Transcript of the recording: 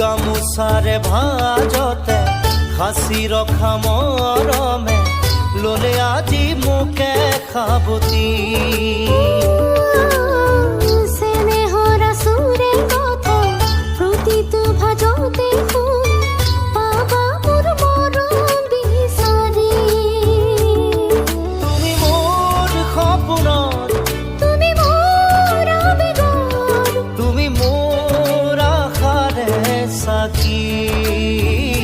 গামোচাৰে ভাজতে সাঁচি ৰখা মৰমে ল'লে আজি মোকে সাৱতী চেনেহৰ আচুৰে কথা প্ৰতিটো ভাজতে ਸਾਥੀ